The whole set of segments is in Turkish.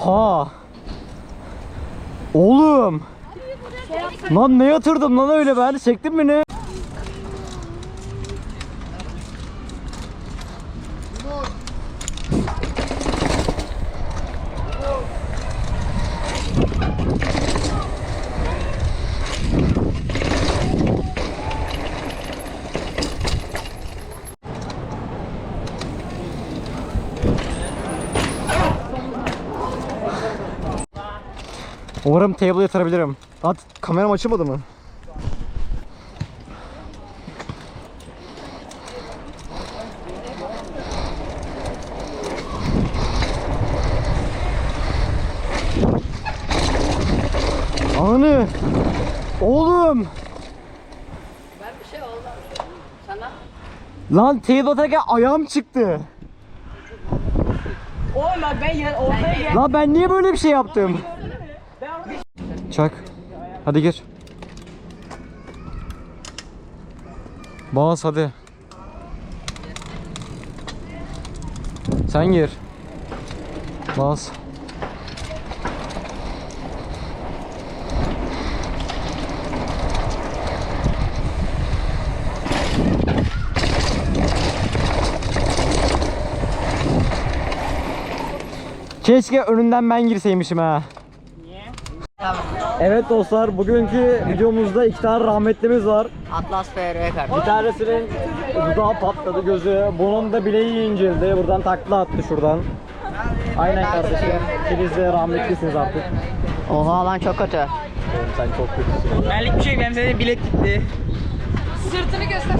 Oha! Oğlum! Lan ne yatırdım lan öyle ben? Çektin mi ne? Umarım table yatırabilirim. At kameram açılmadı mı? Anı! Oğlum! Ben bir şey oldu. Sana? Lan table atarken ayağım çıktı. Oğlum ben yer ortaya gel. Lan ben niye böyle bir şey yaptım? Çak. Hadi gir. Bas hadi. Sen gir. Bas. Keşke önünden ben girseymişim ha. Evet dostlar bugünkü videomuzda iki tane rahmetlimiz var. Atlas FR kardeşim. Bir tanesinin dudağı patladı gözü. Bunun da bileği incildi. Buradan takla attı şuradan. Aynen kardeşim. İkiniz de rahmetlisiniz artık. Oha lan çok kötü. Sen çok kötüsün. Benlik bir şey benim senin bilet gitti. Sırtını göster.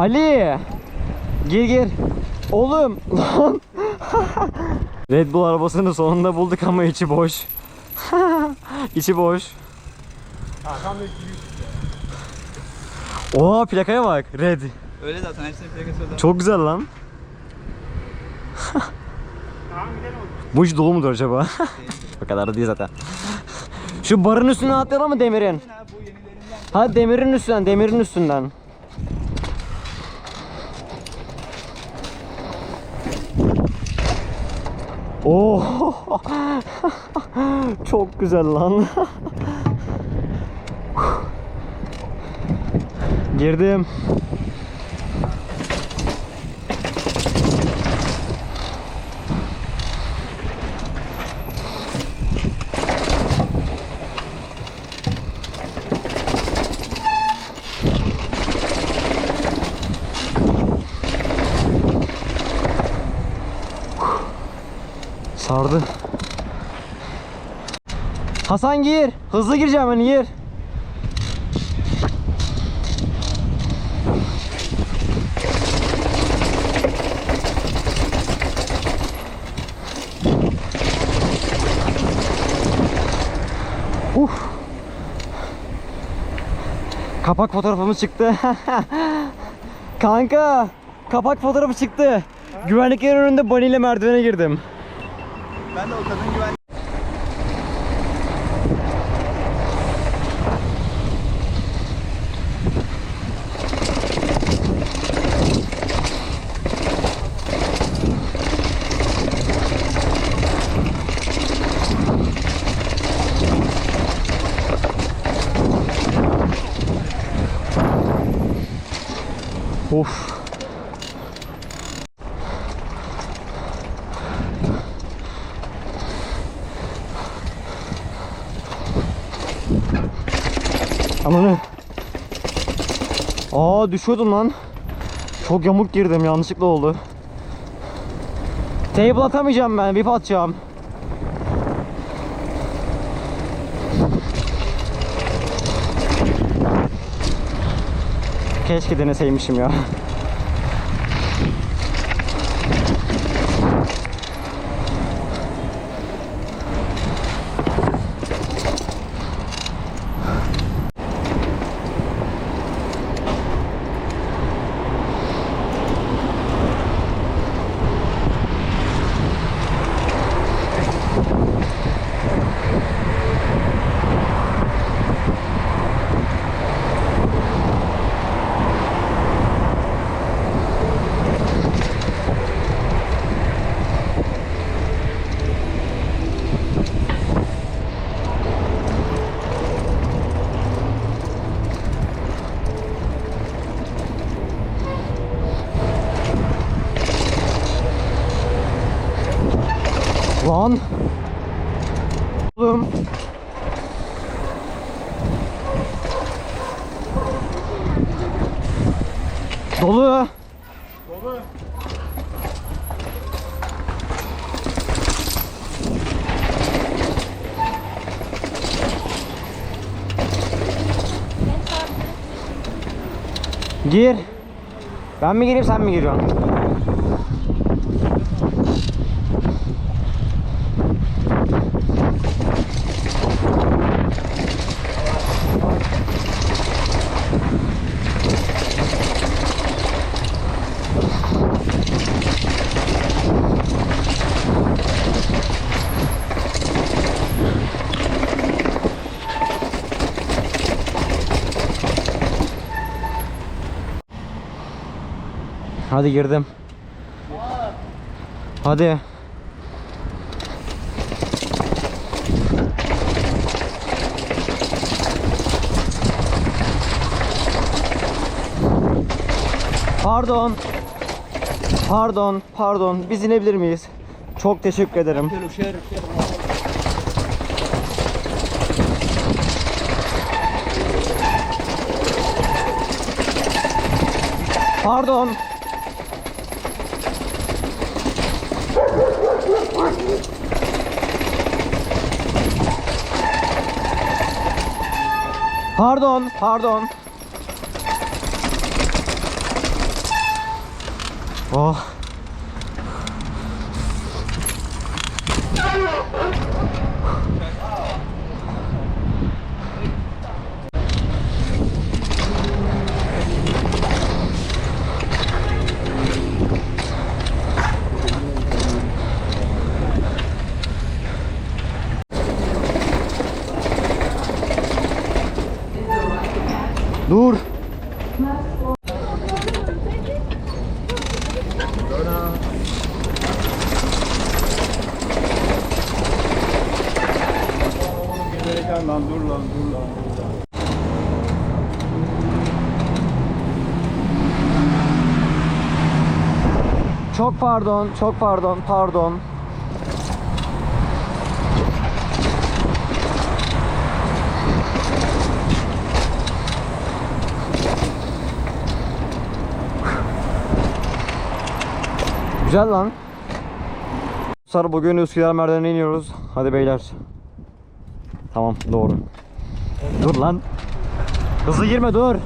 Ali! Gir gir. Oğlum lan. Red Bull arabasını sonunda bulduk ama içi boş. içi boş. Oha plakaya bak. Red. Öyle zaten hepsinin plakası öyle. Çok güzel lan. Bu iş dolu mudur acaba? o kadar da değil zaten. Şu barın üstüne atlayalım mı demirin? Ha demirin üstünden, demirin üstünden. Oo. Çok güzel lan. Girdim. Sardı. Hasan gir. Hızlı gireceğim hani gir. Uf. Kapak fotoğrafımız çıktı. Kanka, kapak fotoğrafı çıktı. Güvenliklerin önünde bunny ile merdivene girdim. Ben de o kadın güvenlik Of. Ananı. Aa düşüyordum lan. Çok yamuk girdim yanlışlıkla oldu. Table atamayacağım ben, VIP atacağım. Keşke deneseymişim ya. Lan. Oğlum. Dolu. Gir. Ben mi gireyim sen mi giriyorsun? Hadi girdim. Hadi. Pardon. Pardon, pardon. Biz inebilir miyiz? Çok teşekkür ederim. Pardon. Pardon, pardon. Oh. Dur. Dur lan dur lan dur lan. Çok pardon, çok pardon, pardon. Güzel lan. Sar bugün Üsküdar merdivene iniyoruz. Hadi beyler. Tamam doğru. Dur lan. Hızlı girme dur.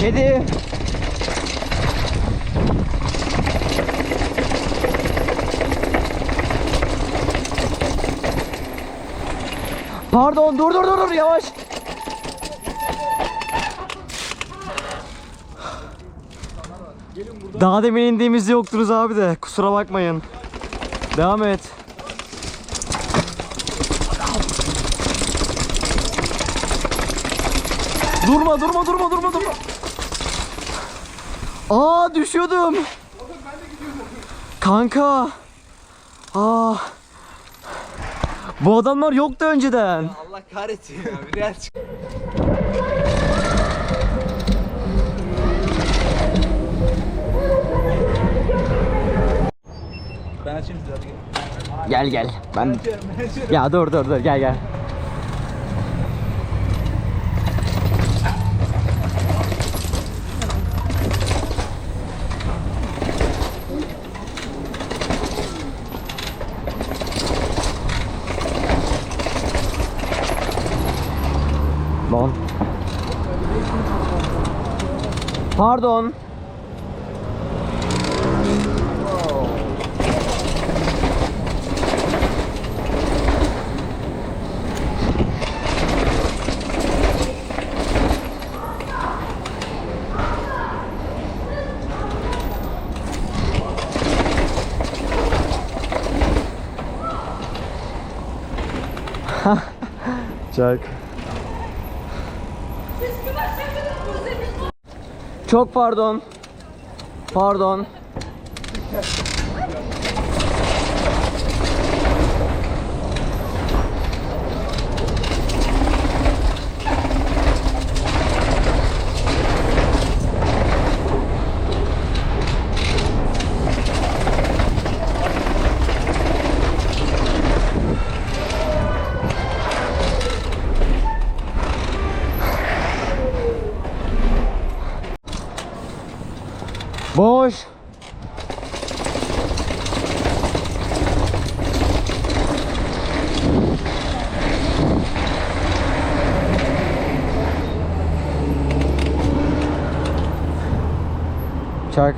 Kedi. Pardon dur dur dur dur yavaş. Daha demin indiğimizde yoktunuz abi de kusura bakmayın. Devam et. Durma durma durma durma durma. Aa düşüyordum. Kanka. Aa. Bu adamlar yoktu önceden. Allah kahretsin ya. Bir Ben açayım size hadi gelin. Gel gel. Ben Açıyorum ben açıyorum. ya dur dur dur gel gel. Pardon. Çak. Çok pardon. Pardon. Boş. Çak.